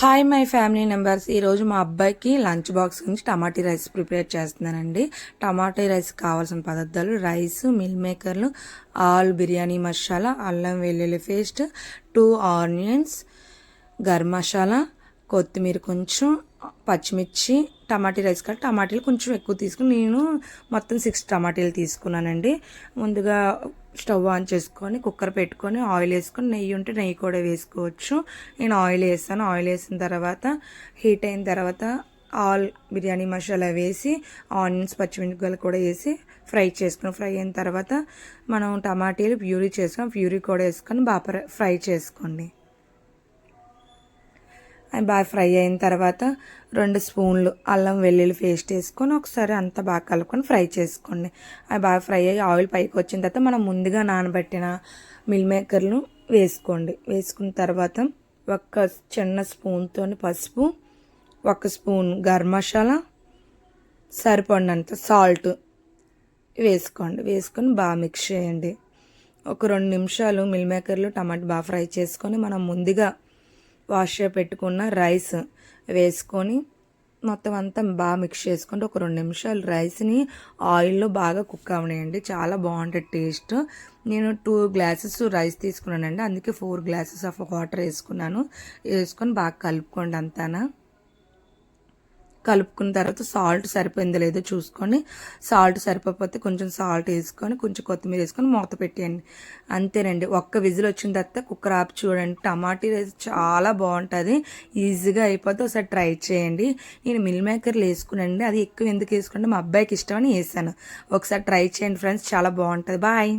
Hi my family members ఈరోజు మా అబ్బాయికి లంచ్ బాక్స్ నుంచి టమాటీ రైస్ ప్రిపేర్ చేస్తున్నానండి. టమాటీ రైస్ కావాల్సిన పదార్థాలు రైస్ మిల్ మేకర్లు ఆల్ బిర్యానీ మసాలా అల్లం వెల్లుల్లి paste two onions garam masala కొత్తిమీర కొంచెం పచ్చిమిర్చి టమాటీ రైస్ కాదు టమాటీలు కొంచెం ఎక్కువ తీసుకుని నేను మొత్తం సిక్స్ టమాటీలు తీసుకున్నానండి. ముందుగా స్టవ్ ఆన్ చేసుకొని కుక్కర్ పెట్టుకొని ఆయిల్ వేసుకొని నెయ్యి ఉంటే నెయ్యి కూడా వేసుకోవచ్చు. నేను ఆయిల్ వేస్తాను. ఆయిల్ వేసిన తర్వాత హీట్ అయిన తర్వాత ఆల్ బిర్యానీ మసాలా వేసి ఆనియన్స్ పచ్చిమిరపకాయలు కూడా వేసి ఫ్రై చేసుకుని ఫ్రై అయిన తర్వాత మనం టమాటీలు ప్యూరీ చేసుకొని ప్యూరీ కూడా వేసుకొని బాగా ఫ్రై చేసుకోండి. అవి బాగా ఫ్రై అయిన తర్వాత రెండు స్పూన్లు అల్లం వెల్లుల్లి పేస్ట్ వేసుకొని ఒకసారి అంతా బాగా కలుపుకొని ఫ్రై చేసుకోండి. అవి బాగా ఫ్రై అయ్యి ఆయిల్ పైకి వచ్చిన తర్వాత మనం ముందుగా నానబెట్టిన మిల్ మేకర్లు వేసుకోండి. వేసుకున్న తర్వాత ఒక చిన్న స్పూన్తో పసుపు ఒక స్పూన్ గరం మసాలా సరిపడినంత సాల్ట్ వేసుకోండి. వేసుకొని బాగా మిక్స్ చేయండి. ఒక రెండు నిమిషాలు మిల్ మేకర్లు టమాటా బాగా ఫ్రై చేసుకొని మనం ముందుగా వాష్ పెట్టుకున్న రైస్ వేసుకొని మొత్తం అంతా బాగా మిక్స్ చేసుకుంటే ఒక రెండు నిమిషాలు రైస్ని ఆయిల్లో బాగా కుక్ అవనియండి. చాలా బాగుంటుంది టేస్ట్ నేను టూ గ్లాసెస్ రైస్ తీసుకున్నానండి. అందుకే ఫోర్ గ్లాసెస్ ఆఫ్ వాటర్ వేసుకున్నాను. వేసుకొని బాగా కలుపుకోండి అంతానా. కలుపుకున్న తర్వాత సాల్ట్ సరిపోయిందో లేదో చూసుకొని సాల్ట్ సరిపోతే కొంచెం సాల్ట్ వేసుకొని కొంచెం కొత్తిమీర వేసుకొని మూత పెట్టేయండి. అంతేనండి. ఒక్క విజిల్ వచ్చిన తర్వాత కుక్కర్ ఆపి చూడండి. టమాటీ రైస్ చాలా బాగుంటుంది. ఈజీగా అయిపోతే ఒకసారి ట్రై చేయండి. నేను మిల్ మేకర్లు వేసుకునండి అది ఎక్కువ ఎందుకు వేసుకుంటే మా అబ్బాయికి ఇష్టమని వేసాను. ఒకసారి ట్రై చేయండి ఫ్రెండ్స్. చాలా బాగుంటుంది. బాయ్.